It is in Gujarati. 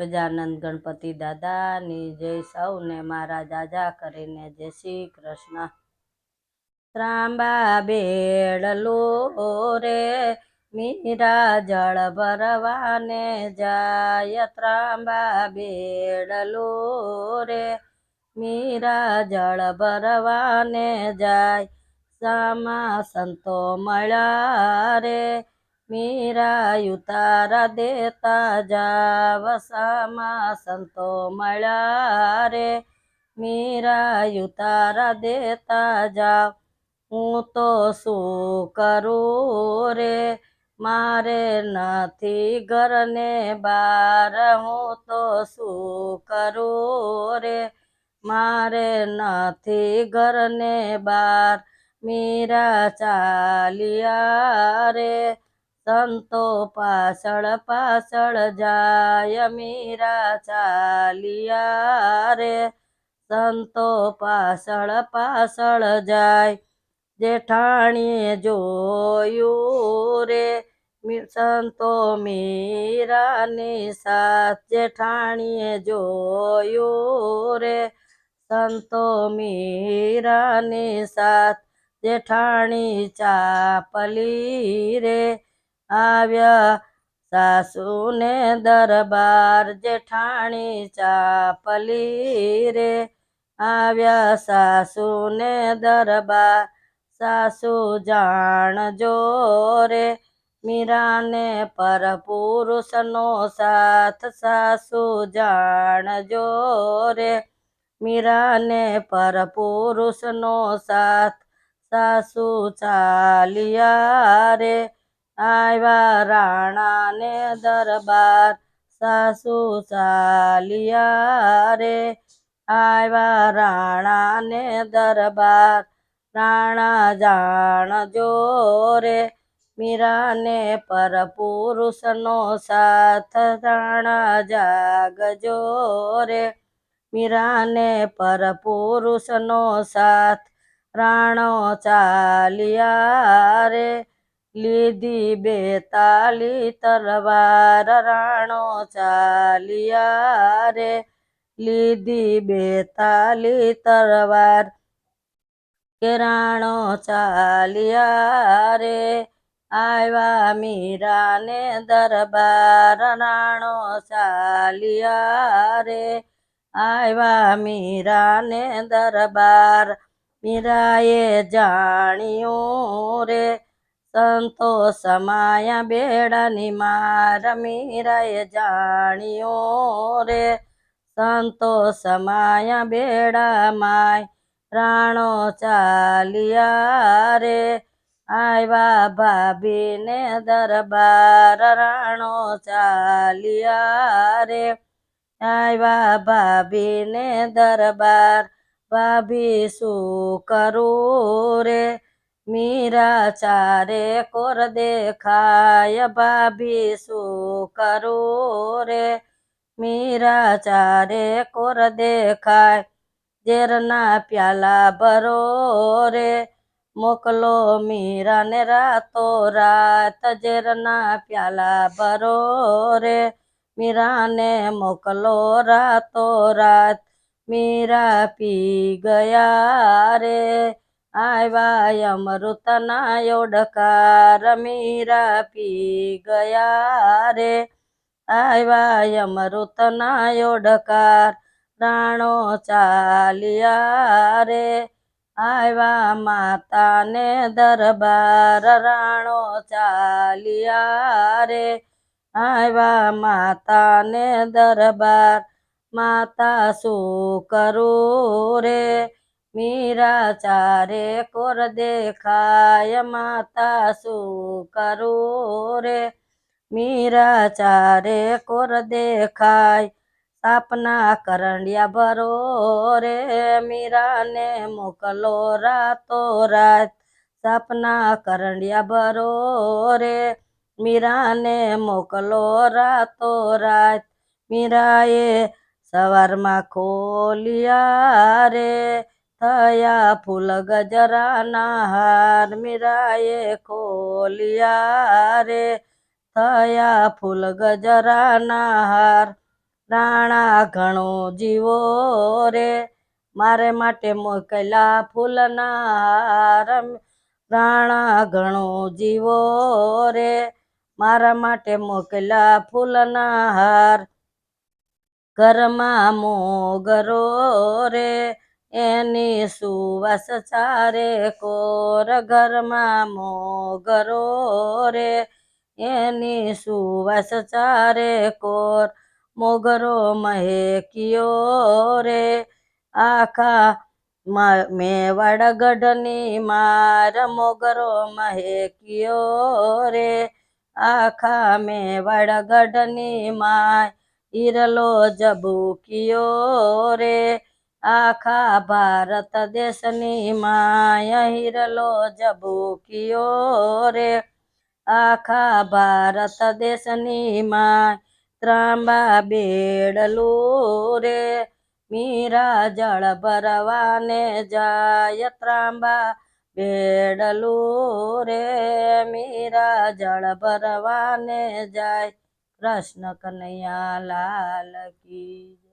ગજાનંદ ગણપતિ દાદાની જય સૌને મારા જાજા કરીને જય શ્રી કૃષ્ણ. ત્રાંબા બેડલો રે, મીરા જળ ભરવાને જાય. ત્રાંબા બેડલો રે, મીરા જળ ભરવાને જાય. સામા સંતો મળ્યા રે મીરા ઉતારા દેતા જાવસામાં સંતો મળ્યા રે. મીરા ઉતારા દેતા જાવ, હું તો શું કરું રે? મારે નથી ઘરને બાર, હું તો શું કરું રે? મારે નથી ઘરને બાર, મીરા ચાલિયા રે. સંતો પાછળ પાછળ જાય મીરા ચાલિયા રે. સંતો પાછળ પાછળ જાય જેઠાણીએ જોયું રે. સંતો મીરાની સાથ જેઠાણીએ જોયું રે. સંતો મીરાની સાથ જેઠાણી ચાપલી રે. આવ્યા. સાસુને દરબાર જેઠાણી ચાપલી રે આવ્યા. સાસુને દરબાર, સાસુ જાણજો રે. મીરાને પર પુરુષનો સાથ સાસુ જાણજો રે. મીરાને પર પુરુષનો સાથ સાસુ ચાલિયા રે. આવ્યા રાણાને દરબાર, સાસુ ચાલિયા રે. આવ્યા રાણાને દરબાર, રાણા જાણજો રે. મીરાને પર પુરુષનો સાથ રાણા જાગજો રે. મીરાને પર પુરુષનો સાથ રાણો ચાલિયા રે. લીધી બેતાલી, તલવાર રાણો ચાલિયા રે. લીધી બેતાલી, તલવાર કે રાણો ચાલિયા રે. આવ્યા મીરાને દરબાર રાણો ચાલિયા રે. આવ્યા મીરાને દરબાર મીરાએ જાણ્યું રે. સંતો સમાયા બેડાની માર મીરાએ જાણ્યો રે. સંતો સમાયા બેડા માય રાણો ચાલિયા રે. આવ્યા ભાભીને દરબાર રાણો ચાલિયા રે. આવ્યા ભાભીને દરબાર, ભાભી શું કરું રે? મીરા ચારે કોર દેખાય, ભાભી શું કરું રે? મીરા ચારે કોર દેખાય, ઝેરના પ્યાલા ભરો રે. મોકલો મીરાને રાતો રાત, ઝેરના પ્યાલા ભરો રે. મીરાને મોકલો રાતો રાત, મીરા પી ગયા રે. આવ્યા અમૃતના યોડકાર મીરા પી ગયા રે. આવ્યા અમૃતના ઓડકાર રાણો ચાલ્યા રે. આવ્યા માતાને દરબાર રાણો ચાલ્યા રે. આવ્યા માતાને દરબાર માતા શું કરું રે? મીરા ચારે કોર દેખાય, માતા શું કરું રે? મીરા ચારે કોર દેખાય, સાપના કરંડિયા ભરો રે. મીરાને મોકલો રાતો રાત, સાપના કરંડિયા ભરો રે. મીરાને મોકલો રાતો રાત, મીરાએ સવારમાં ખોલિયા રે. થયા ફૂલ ગજરાના હાર મીરાએ ખોલિયા રે. થયા ફૂલ ગજરાના હાર, રાણા ઘણું જીવો રે. મારે માટે મોકલા ફૂલના હાર, રાણા ઘણું જીવો રે. મારા માટે મોકલા ફૂલના હાર, ઘરમાં મોગરો રે. એની સુવાસ ચારે કોર ઘરમાં મોગરો રે. એની સુવાસ ચારે કોર મોગરો મહેકિયો રે. આખા મેવાડ ગઢની માર મોગરો મહેકિયો રે. આખા મેવાડ ગઢની માય ઈરલો જબુકિયો રે. આખા ભારત દેશની માયા હિરલો જબુકિયો રે. આખા ભારત દેશની માય ત્રાંબા બેડલું રે. મીરા જળ ભરવાને જાય ત્રાંબા બેડલું રે. મીરા જળ ભરવાને જાય કૃષ્ણ કનૈયા લાલ કી.